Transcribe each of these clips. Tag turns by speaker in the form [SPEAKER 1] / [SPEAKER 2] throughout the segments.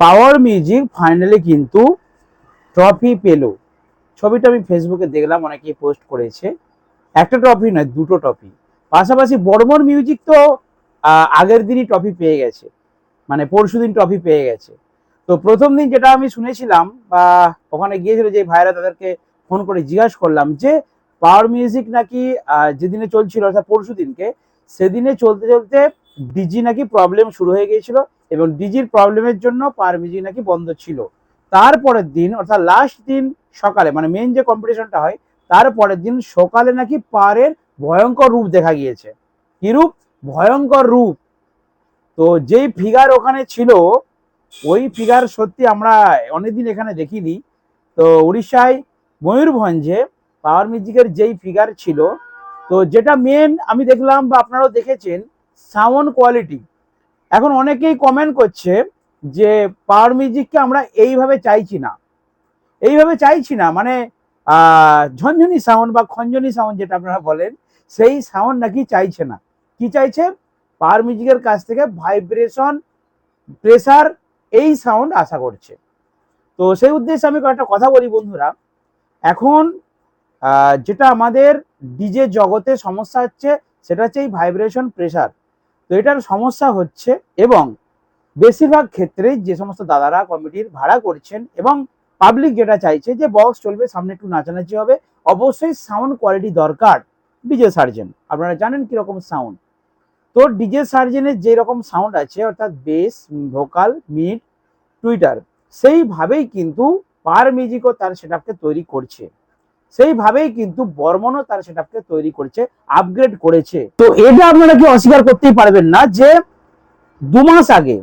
[SPEAKER 1] পাওয়ার music finally কিন্তু trophy পেল। ছবিটা আমি ফেসবুকে দেখলাম, অনেকেই পোস্ট করেছে। একটা ট্রফি নয়, দুটো ট্রফি। পাশাপাশি বর্মন মিউজিক তো আগের দিনই ট্রফি পেয়ে গেছে। মানে পরশু দিন ট্রফি পেয়ে গেছে। তো প্রথম দিন যেটা আমি শুনেছিলাম, বা ওখানে গিয়েছিল যে ভাইরা তাদেরকে ফোন করে জিজ্ঞাসা করলাম যে, পাওয়ার মিউজিক নাকি যেদিনে চলছিল, অর্থাৎ পরশু দিনকে, সেদিনে চলতে চলতে ডিজি নাকি প্রবলেম শুরু হয়ে গিয়েছিল? এবং ডিজির প্রবলেমের জন্য পাওয়ার মিউজিক নাকি বন্ধ ছিল। তারপরের দিন, অর্থাৎ লাস্ট দিন সকালে মানে মেন যে কম্পিটিশনটা হয়, তারপরের দিন সকালে নাকি পাওয়ারের ভয়ঙ্কর রূপ দেখা গিয়েছে। কি রূপ? ভয়ঙ্কর রূপ। তো যেই ফিগার ওখানে ছিল, ওই ফিগার সত্যি আমরা অনেকদিন এখানে দেখিনি। তো উড়িষ্যায় ময়ূরভঞ্জে পাওয়ার মিউজিকের যেই ফিগার ছিল, তো যেটা মেন আমি দেখলাম বা আপনারাও দেখেছেন সাউন্ড কোয়ালিটি এখন অনেকেই কমেন্ট করছে যে পাওয়ার মিউজিককে আমরা এইভাবে চাইছি না। এইভাবে চাইছি না মানে ঝনঝনি সাউন্ড বা খঞ্জনি সাউন্ড যেটা আপনারা বলেন, সেই সাউন্ড নাকি চাইছে না। কি চাইছে? পাওয়ার মিউজিকের কাছ থেকে ভাইব্রেশন প্রেসার এই সাউন্ড আশা করছে। তো সেই উদ্দেশ্যে আমি কয়েকটা কথা বলি বন্ধুরা। এখন যেটা আমাদের ডিজে জগতে সমস্যা হচ্ছে, সেটা হচ্ছে এই ভাইব্রেশন প্রেসার তো এটার সমস্যা হচ্ছে এবং বেশিরভাগ ক্ষেত্রে যে সমস্ত দাদারা কমিটির ভাড়া করছেন এবং পাবলিক যেটা চাইছে যে বক্স চলবে, সামনে একটু নাচানাচি হবে, অবশ্যই সাউন্ড কোয়ালিটি দরকার ডিজে সার্জেন আপনারা জানেন কীরকম সাউন্ড তো ডিজে সার্জেনের যে রকম সাউন্ড আছে, অর্থাৎ বেস ভোকাল মিড টুইটার সেইভাবেই কিন্তু পার মিউজিকও তার সেটআপকে তৈরি করছে। সেইভাবেই কিন্তু বর্মনও তার সেটআপকে তৈরি করছে আপগ্রেড করেছে। তো এটা আপনারা কি অস্বীকার করতেই পারবেন না যে দু মাস আগে,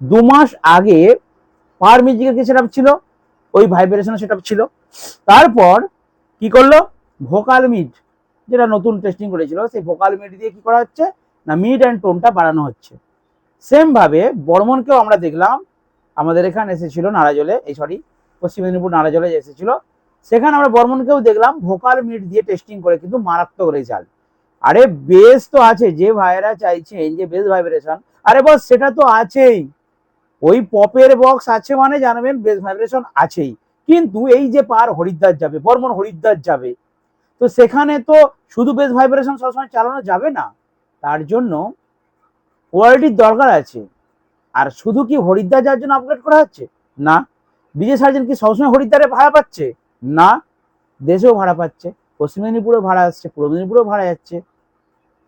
[SPEAKER 1] দু মাস আগে পার মিউজিকের কি সেটআপ ছিল? ওই ভাইব্রেশন সেটআপ ছিল। তারপর কি করল? ভোকাল মিড যেটা নতুন টেস্টিং করেছিল, সেই ভোকাল মিড দিয়ে কি করা হচ্ছে? না মিড অ্যান্ড টোনটা বাড়ানো হচ্ছে। সেম ভাবে বর্মনকেও আমরা দেখলাম, আমাদের এখানে এসেছিল নারাজলে, এই সরি পশ্চিম মেদিনীপুর নারাজলে এসেছিল। সেখানে আমরা বর্মনকেও দেখলাম, ভোকাল মিট দিয়ে টেস্টিং করে, কিন্তু মারাত্মক রেজাল্ট আরে বেস তো আছে, যে ভাইয়েরা চাইছেন যে বেস ভাইব্রেশন আরে বস, সেটা তো আছেই। ওই পপের বক্স আছে মানে জানবেন বেস ভাইব্রেশন আছেই। কিন্তু এই যে পার হরিদ্বার যাবে, বর্মন হরিদ্বার যাবে, তো সেখানে তো শুধু বেস ভাইব্রেশন সবসময় চালানো যাবে না। তার জন্য কোয়ালিটির দরকার আছে। আর শুধু কি হরিদ্বার যাওয়ার জন্য আপগ্রেড করা হচ্ছে? না। বিজয় সার্জন কি সবসময় হরিদ্বারে ভাড়া পাচ্ছে? না, দেশেও ভাড়া পাচ্ছে, পশ্চিম মেদিনীপুরেও ভাড়া আসছে, পূর্ব মেদিনীপুরেও ভাড়া যাচ্ছে।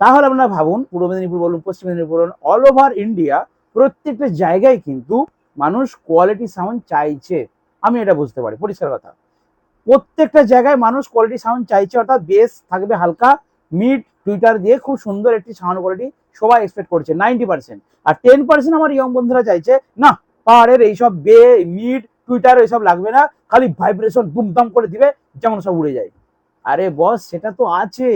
[SPEAKER 1] তাহলে আপনারা ভাবুন, পূর্ব মেদিনীপুর বলুন, পশ্চিম মেদিনীপুর বলুন অল ওভার ইন্ডিয়া প্রত্যেকটা জায়গায় কিন্তু মানুষ কোয়ালিটি সাউন্ড চাইছে। আমি এটা বুঝতে পারি, পরিষ্কার কথা। প্রত্যেকটা জায়গায় মানুষ কোয়ালিটি সাউন্ড চাইছে, অর্থাৎ বেস থাকবে হালকা মিড টুইটার দিয়ে খুব সুন্দর একটি সাউন্ড কোয়ালিটি সবাই এক্সপেক্ট করছে নাইনটি পার্সেন্ট আর টেন পার্সেন্ট আমার ইয়ং বন্ধুরা চাইছে, না, পাহাড়ের এইসব বে মিড টুইটার এইসব লাগবে না, খালি ভাইব্রেশন দুমদাম করে দিবে, যেমন সব উড়ে যায়। আরে বস সেটা তো আছে।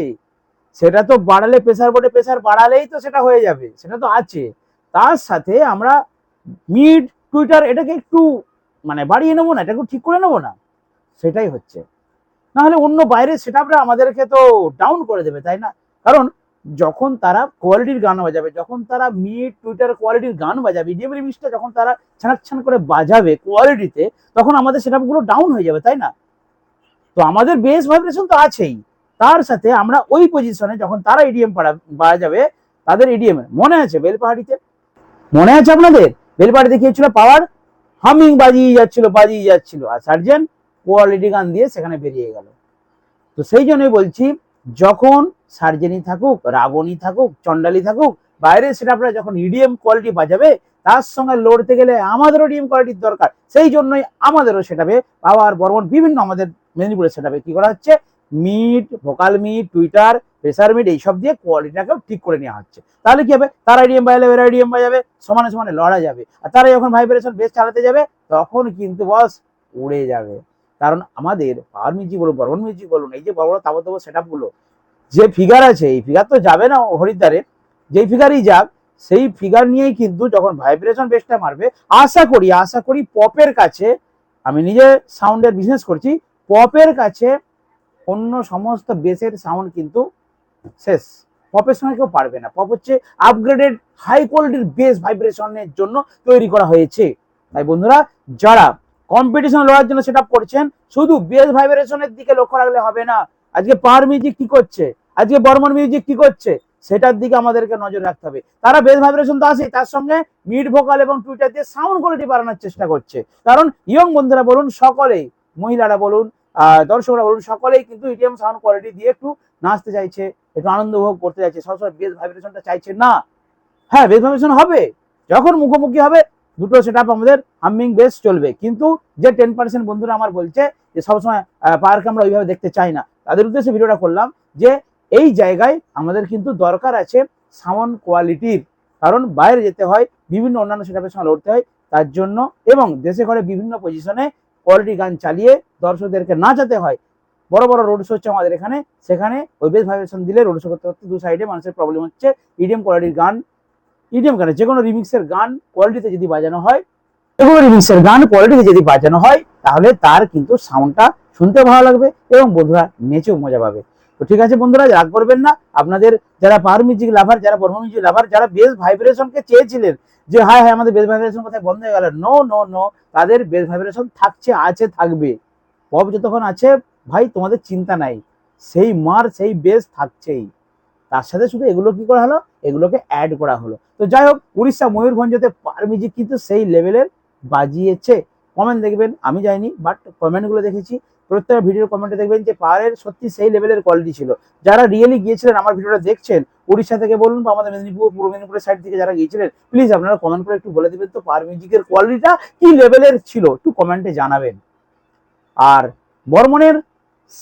[SPEAKER 1] সেটা তো বাড়ালে প্রেসার বোর্ডে প্রেসার বাড়ালেই তো সেটা হয়ে যাবে, সেটা তো আছে। তার সাথে আমরা মিড টুইটার এটাকে একটু মানে বাড়িয়ে নেব না, এটাকে ঠিক করে নেব না, সেটাই হচ্ছে। নাহলে অন্য বাইরের সেটআপরা আমাদেরকে তো ডাউন করে দেবে, তাই না? কারণ যখন তারা কোয়ালিটির গান বাজাবে, যখন তারা মিড টুইটার কোয়ালিটির গান বাজাবে ইডিএম রিমিক্সটা যখন তারা ছানাচ্ছান করে বাজাবে কোয়ালিটিতে তখন আমাদের সেটআপগুলো ডাউন হয়ে যাবে, তাই না? তো আমাদের বেস ভাইব্রেশন তো আছেই। তার সাথে আমরা ওই পজিশনে যখন তারা ইডিএম বাজাবে, তাদের ইডিএম মনে আছে বেলপাহাড়িতে মনে আছে আপনাদের? বেলপাহাড়িতে কি হচ্ছিল? পাওয়ার হামিং বাজিয়ে যাচ্ছিল বাজিয়ে যাচ্ছিল। আর সার্জেন কোয়ালিটি গান দিয়ে সেখানে বেরিয়ে গেল। তো সেই জন্যই বলছি, যখন সার্জেনি থাকুক রাবণী থাকুক চন্ডালি থাকুক, বাইরে সেটা আপনারা যখন ইডিএম কোয়ালিটি বাজাবে, তার সঙ্গে লড়তে গেলে আমাদেরও ইডিএম কোয়ালিটির দরকার। সেই জন্যই আমাদেরও সেটাবে পাওয়ার বর্মন, বিভিন্ন আমাদের মেদিনীপুরের সেটাবে কি করা হচ্ছে? Mid vocal mid tweeter pressure mid এইসব দিয়ে কোয়ালিটিটাকেও ঠিক করে নেওয়া হচ্ছে। তাহলে কি হবে? তারা ইডিএম বাজালে এরা ইডিএম বাজাবে, সমানে সমানে লড়া যাবে। আর তারা যখন ভাইব্রেশন বেশ চালাতে যাবে, তখন কিন্তু বস উড়ে যাবে। কারণ আমাদের পাওয়ার মিউজিক বলুন বর্মন মিউজিক বলুন এই যে বড় বড় তাবো তাবো সেটগুলো যে ফিগার আছে, এই ফিগার তো যাবে না হরিদ্বারে, যেই ফিগারই যাক, সেই ফিগার নিয়েই কিন্তু যখন ভাইব্রেশন বেসটা মারবে, আশা করি আশা করি পপের কাছে, আমি নিজে সাউন্ডের বিজনেস করছি, পপের কাছে অন্য সমস্ত বেসের সাউন্ড কিন্তু শেষ। পপের সঙ্গে কেউ পারবে না। পপ হচ্ছে আপগ্রেডেড হাই কোয়ালিটির বেস ভাইব্রেশনের জন্য তৈরি করা হয়েছে। তাই বন্ধুরা, যারা কম্পিটিশন লড়ার জন্য সেট করছেন, শুধু বেস ভাইব্রেশনের দিকে লক্ষ্য রাখলে হবে না। আজকে পাওয়ার মিউজিক কি করছে? আজকে বর্মন মিউজিক কি করছে? সেটার দিকে আমাদেরকে নজর রাখতে হবে। তারা বেস ভাইব্রেশন তো আছে তার সঙ্গে মিড ভোকাল এবং টুইটার দিয়ে সাউন্ড কোয়ালিটি বাড়ানোর চেষ্টা করছে। কারণ ইয়ং বন্ধুরা বলুন, সকলেই, মহিলারা বলুন দর্শকরা বলুন, সকলেই কিন্তু ইটিএম সাউন্ড কোয়ালিটি দিয়ে একটু নাচতে চাইছে, একটু আনন্দ উপভোগ করতে চাইছে। সবসময় বেস ভাইব্রেশনটা চাইছে না। হ্যাঁ বেস ভাইব্রেশন হবে। যখন মুখোমুখি হবে, দুটো সেট আমাদের হামিং বেস চলবে। কিন্তু যে টেন পার্সেন্ট বন্ধুরা আমার বলছে যে সবসময় পার্ক আমরা ওইভাবে দেখতে চাই না। তাদের উদ্দেশ্যে ভিডিওটা করলাম যে এই জায়গায় আমাদের কিন্তু দরকার আছে সাউন্ড কোয়ালিটির। কারণ বাইরে যেতে হয়, বিভিন্ন অন্যান্য সেটআপের সঙ্গে লড়তে হয়, তার জন্য এবং দেশে ঘরে বিভিন্ন পজিশনে কোয়ালিটি গান চালিয়ে দর্শকদেরকে নাচাতে হয়। বড় বড় রোড শো হচ্ছে আমাদের এখানে। সেখানে ওই বেস ভাইব্রেশন দিলে রোড শো করতে করতে দু সাইডে মানুষের প্রবলেম হচ্ছে। ইডিএম কোয়ালিটির গান ইডিএম গানে যে কোনো রিমিক্সের গান কোয়ালিটিতে যদি বাজানো হয় কোনো রিমিক্সের গান কোয়ালিটিতে যদি বাজানো হয়, তাহলে তার কিন্তু সাউন্ডটা শুনতে ভালো লাগবে এবং বন্ধুরা নেচেও মজা পাবে। তো ঠিক আছে বন্ধুরা, রাগ করবেন না। আপনাদের যারা পাওয়ার মিউজিক লাভার যারা বর্ম মিউজিক লাভার যারা বেস ভাইব্রেশনকে চেয়েছিলেন যে, হায় হায়, আমাদের বেস ভাইব্রেশন কোথায় বন্ধ হয়ে গেল? নো নো নো তাদের বেস ভাইব্রেশন থাকছে, আছে, থাকবে। পপ যতক্ষণ আছে, ভাই, তোমাদের চিন্তা নাই। সেই মার, সেই বেস থাকছেই। তার সাথে শুধু এগুলো কি করা হলো? এগুলোকে অ্যাড করা হলো। তো যাই হোক, উড়িষ্যা ময়ূরভঞ্জতে পার মিউজিক কিন্তু সেই লেভেলের বাজিয়েছে। কমেন্ট দেখবেন, আমি যাইনি বাট কমেন্টগুলো দেখেছি। প্রত্যেকটা ভিডিওর কমেন্টে দেখবেন যে পাহাড়ের সত্যি সেই লেভেলের কোয়ালিটি ছিল। যারা রিয়েলি গিয়েছিলেন, আমার ভিডিওটা দেখছেন, উড়িষ্যা থেকে বলুন বা আমাদের মেদিনীপুর, পূর্ব মেদিনীপুরের সাইড থেকে যারা গিয়েছিলেন প্লিজ আপনারা কমেন্ট করে একটু বলে দেবেন তো পার মিউজিকের কোয়ালিটিটা কি লেভেলের ছিল, একটু কমেন্টে জানাবেন। আর বর্মনের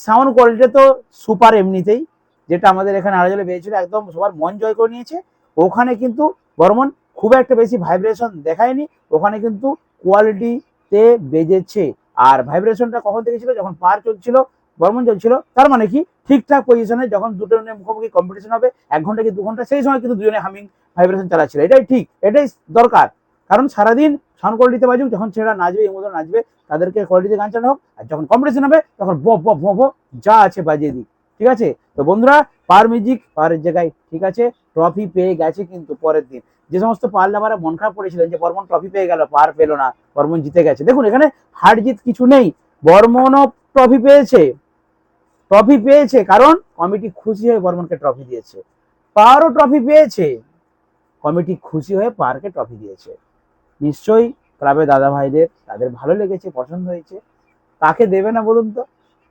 [SPEAKER 1] সাউন্ড কোয়ালিটি তো সুপার এমনিতেই, যেটা আমাদের এখানে আড়াজলে পেয়েছিল একদম সবার মন জয় করে নিয়েছে। ওখানে কিন্তু বর্মন খুব একটা বেশি ভাইব্রেশন দেখায়নি, ওখানে কিন্তু কোয়ালিটিতে বেজেছে। আর ভাইব্রেশনটা কখন থেকে ছিল? যখন পার চলছিল বর্মন চলছিল, তার মানে কি? ঠিকঠাক পজিশনে যখন দুটো মুখোমুখি কম্পিটিশন হবে, এক ঘণ্টা কি দু ঘণ্টা, সেই সময় কিন্তু দুজনে হামিং ভাইব্রেশন চালাচ্ছিল। এটাই ঠিক, এটাই দরকার। কারণ সারাদিন সাউন্ড কোয়ালিটিতে বাজুক, যখন ছেলেরা নাচবে, এই মতো নাচবে, তাদেরকে কোয়ালিটিতে গান চালানো হোক, আর যখন কম্পিটিশন হবে, তখন ব ব ব যা আছে বাজিয়ে দিক। ঠিক আছে? তো বন্ধুরা, পার মিউজিক পারের জায়গায়, ঠিক আছে? ট্রফি পেয়ে গেছে কিন্তু পরের দিন। যে সমস্ত পার লাভারা মন খারাপ করেছিলেন যে বর্মন ট্রফি পেয়ে গেল, পার পেল না, বর্মন জিতে গেছে। দেখুন, এখানে হার জিত কিছু নেই, বর্মনও ট্রফি পেয়েছে ট্রফি পেয়েছে, কারণ কমিটি খুশি হয়ে বর্মনকে ট্রফি দিয়েছে। পারও ট্রফি পেয়েছে কমিটি খুশি হয়ে পারকে ট্রফি দিয়েছে। নিশ্চয়ই ক্লাবে দাদা ভাইদের তাদের ভালো লেগেছে, পছন্দ হয়েছে। কাকে দেবে না বলুন তো?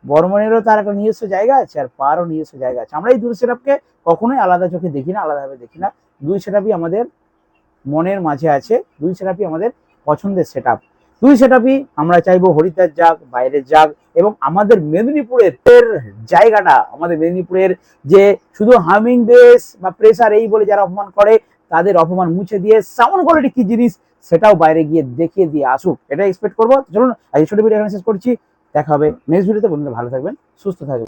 [SPEAKER 1] বর্মনেরও তার একটা নিজস্ব জায়গা আছে আর পারও নিজস্ব জায়গা আছে। আমরা এই দুই সেটআপকে কখনোই আলাদা চোখে দেখি না, আলাদাভাবে দেখি না। দুই সেটআপই আমাদের মনের মাঝে আছে। দুই সেটআপই আমাদের পছন্দের সেটআপ দুই সেটআপই আমরা চাইব হরিদ্বার যাক, বাইরে যাক এবং আমাদের মেদিনীপুরের জায়গাটা, আমাদের মেদিনীপুরের যে শুধু হামিং বেস বা প্রেসার এই বলে যারা অপমান করে, তাদের অপমান মুছে দিয়ে সাউন্ড কোয়ালিটি কি জিনিস সেটাও বাইরে গিয়ে দেখিয়ে দিয়ে আসুক। এটা এক্সপেক্ট করব। চলুন আজ ছোট ভিডিও এখানে শেষ করছি। দেখা হবে নেক্সট ভিডিওতে বন্ধুরা, ভালো থাকবেন, সুস্থ থাকবেন।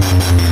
[SPEAKER 2] Thank you.